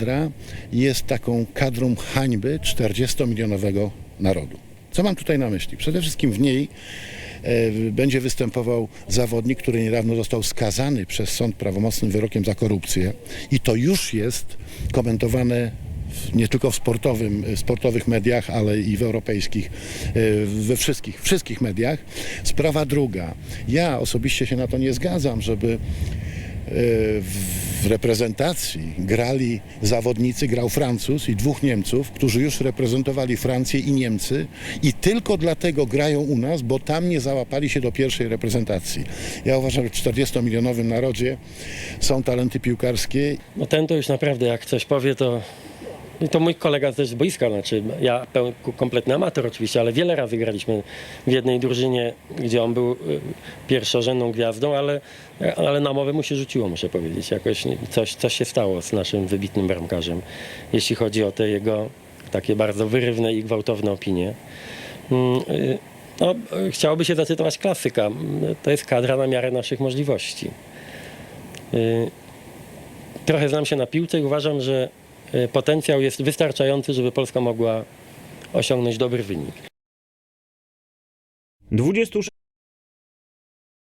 kadra jest taką kadrą hańby 40-milionowego narodu. Co mam tutaj na myśli? Przede wszystkim w niej e, będzie występował zawodnik, który niedawno został skazany przez sąd prawomocnym wyrokiem za korupcję i to już jest komentowane nie tylko w sportowym, w sportowych mediach, ale i w europejskich, e, we wszystkich, wszystkich mediach. Sprawa druga. Ja osobiście się na to nie zgadzam, żeby w reprezentacji grali zawodnicy, grał Francuz i dwóch Niemców, którzy już reprezentowali Francję i Niemcy i tylko dlatego grają u nas, bo tam nie załapali się do pierwszej reprezentacji. Ja uważam, że w 40-milionowym narodzie są talenty piłkarskie No ten to już naprawdę jak coś powie, to i to mój kolega też z boiska, znaczy ja peł, kompletny amator oczywiście, ale wiele razy graliśmy w jednej drużynie, gdzie on był y, pierwszorzędną gwiazdą, ale, ale na mowę mu się rzuciło, muszę powiedzieć. Jakoś coś, coś się stało z naszym wybitnym bramkarzem, jeśli chodzi o te jego takie bardzo wyrywne i gwałtowne opinie. Mm, y, No, y, chciałoby się zacytować klasyka. Mm, To jest kadra na miarę naszych możliwości. Trochę znam się na piłce i uważam, że potencjał jest wystarczający, żeby Polska mogła osiągnąć dobry wynik. 26